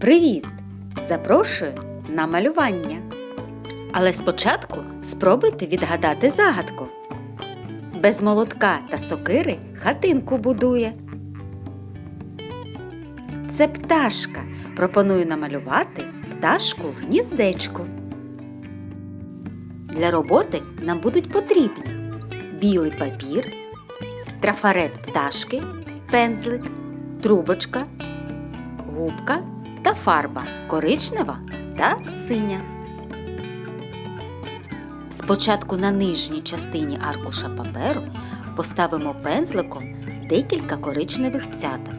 Привіт! Запрошую на малювання. Але спочатку спробуйте відгадати загадку. Без молотка та сокири хатинку будує. Це пташка. Пропоную намалювати пташку в гніздечку. Для роботи нам будуть потрібні білий папір, трафарет пташки, пензлик, трубочка, губка та фарба коричнева та синя. Спочатку на нижній частині аркуша паперу поставимо пензликом декілька коричневих цяток.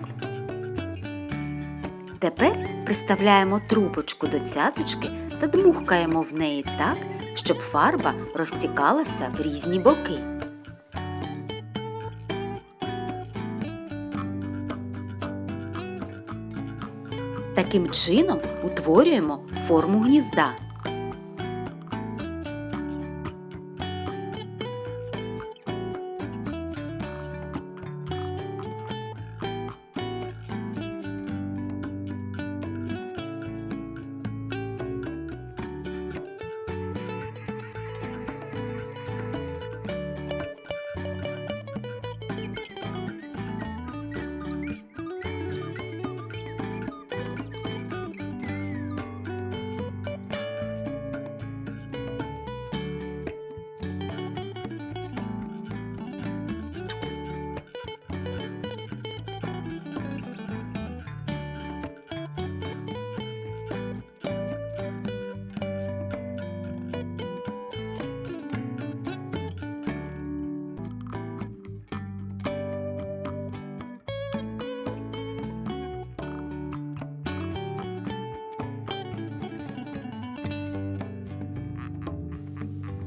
Тепер приставляємо трубочку до цяточки та дмухкаємо в неї так, щоб фарба розтікалася в різні боки. Таким чином утворюємо форму гнізда.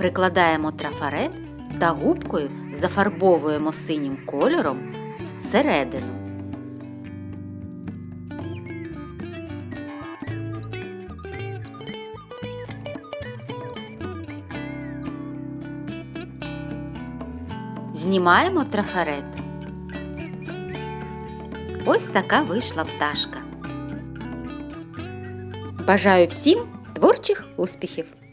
Прикладаємо трафарет та губкою зафарбовуємо синім кольором середину. Знімаємо трафарет. Ось така вийшла пташка. Бажаю всім творчих успіхів!